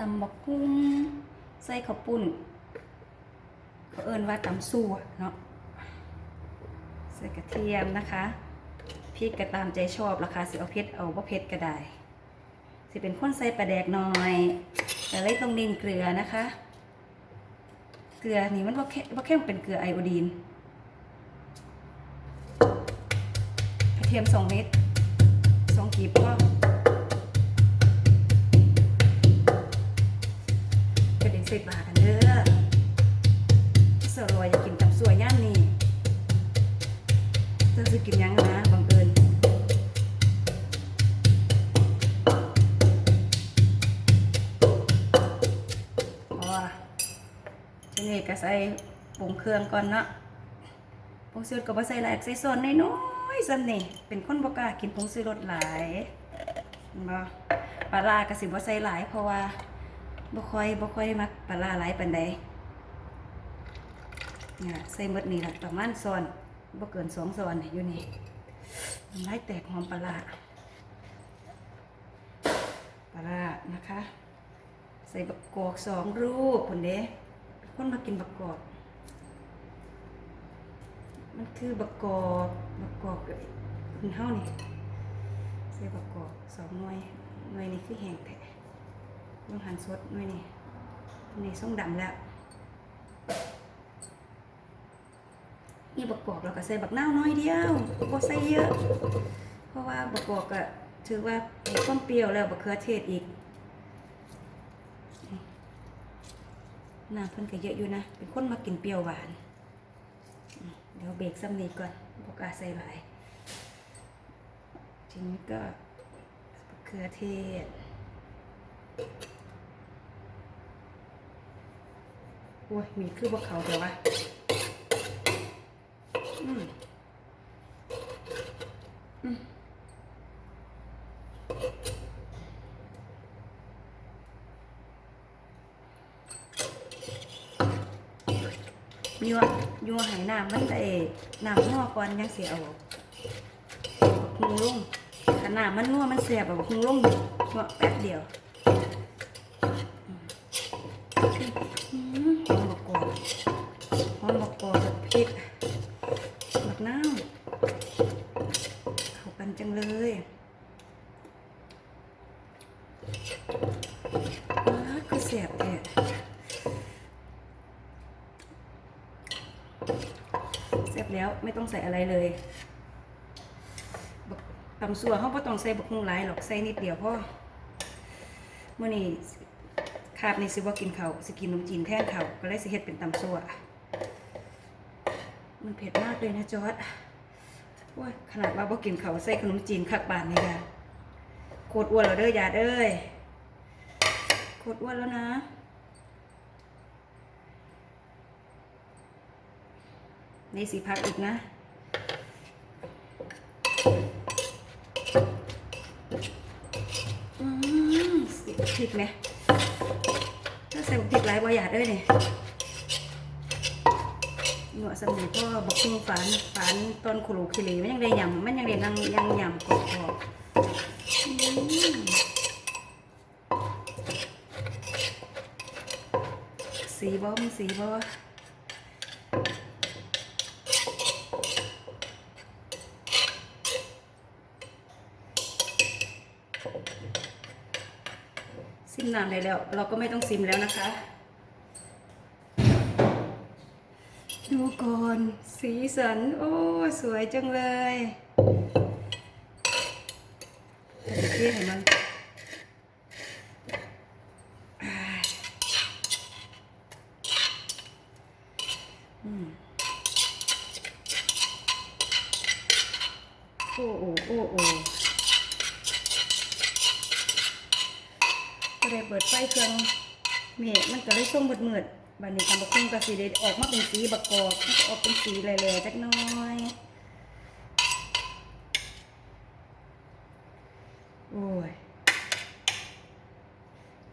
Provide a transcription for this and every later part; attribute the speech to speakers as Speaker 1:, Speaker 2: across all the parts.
Speaker 1: ตำบักกุ้งใส่ข้าวปุ้นเขาเอิ้นว่าตำซั่วเนาะใส่กระเทียมนะคะพริกก็ตามใจชอบราคาสิเอาเผ็ดเอาบ่เผ็ดก็ได้สิเป็นคนใส่ปลาแดกหน่อย แต่เลยต้องเน้นเกลือนะคะ เกลือนี่มันบ่แค่บ่แค่เป็นเกลือไอโอดีนกระเทียมสองเม็ดสองกีบก็ กระเด็นใส่ปากันเด้อสรวยอยากกินตำสวยย่ามนี่เธอสิกินยังนะบังเอิญพอทีนี้ก็ใส่ปรุงเครื่องก่อนเนาะผงชูรสก็บ่ใส่หลายใส่ส่วนน้อยๆซ้ำนี่เป็นคนบ่กล้ากินผงชูรสหลายเห็นบ่ปลาร้าก็สิบ่ใส่หลายเพราะว่า บ่ค่อยบ่ค่อยมักปลาหลายปานใดเนี่ยใส่หมดนี่ละประมาณซอนบ่เกินสองซอนอยู่นี่น้ำลายแตกหอมปลาปลานะคะ ใส่บักกอกสองรูปคนเด้คนมากินบักกอก มันคือบักกอกบักกอกคุณเฮานี่ใส่บักกอกสองหน่วยหน่วยนี้คือแห้งแท้ ต้องหั่นสดหน่วยนี้อันนี่ส่งดำแล้วนี่บักกอกเราก็ใส่บักนาวน้อยเดียวบ่ใส่เยอะ เพราะว่าบักกอกก็ถือว่ามีความเปรี้ยวแล้วบักเขือเทศอีกน้ำเพิ่นก็เยอะอยู่นะ เป็นคนมากินเปรี้ยวหวาน เดี๋ยวเบรกซ้ำนี้ก่อนบกล้าใส่หลายทีนี้ก็มะเขือเทศ โอ้ยมีคือพวกเขาเดี๋ยววะอืมอืมยัวยัวให้น้ำมันได้น้ำนัวก่อนยังเสียเอาบักหุงลงถ้าน้ำมันนัวมันเสียบแบบหุงลงยัวแป๊บเดียวอืมหอมบักกอกหอมบักกอกกับพริกบักน้ำเข้ากันจังเลย อ้าคือเสียบแท้เสร็จแล้วไม่ต้องใส่อะไรเลยบตำสัวเขาไ่ต้องใส่บักฮุงหลายหรอกใส่นิดเดียวพอเมื่อนี้คาบในี่สิว่ากินเขาสิกินนมจีนแท่นเขาก็เลยสิเฮ็ดเป็นตำสัวมันเผ็ดมากเลยนะจอร์ดว้ยขนาดว่าบ่กินเขาใส่ขนมจีนคักบานนี่ค่ะ โคตรอ้วนแล้วเด้อยาดเอ้ยโคตรอ้วนแล้วนะ ในสีพักอีกนะอืมสีพริกเนี่ยถ้าใส่พริกหลายบอยาดด้วยเนี่ยหนวดสมุนก็บอกคุณฝันฝันตอนขลุกขลีมันยังได้ยำมันยังได้นั่งยังยำกรอบ สีบอมสีบอซิมน้ำได้แล้ว เราก็ไม่ต้องซิมแล้วนะคะ ดูก่อน สีสัน โอ้ สวยจังเลย ทียเห็นมันโอ้โอ้โอ้โอ้ก็ได้เปิดไฟเครื่องเมฆมันก็เลยส่งมืดมืดๆบัดนี้ทำบักคุ้งกระสีได้ออกมาเป็นสีบักกอกออกเป็นสีแหล่ๆจักน้อย โอ้ย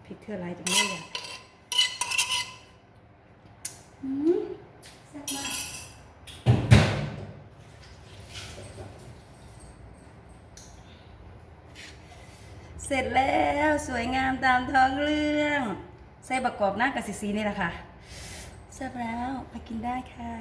Speaker 1: พริกเท่าไรจังเลยอะอืมแซ่บมากเสร็จแล้วสวยงามตามท้องเรื่องใส่ประกอบหน้ากับสีสีนี่แหละค่ะเสร็จแล้วไปกินได้ค่ะ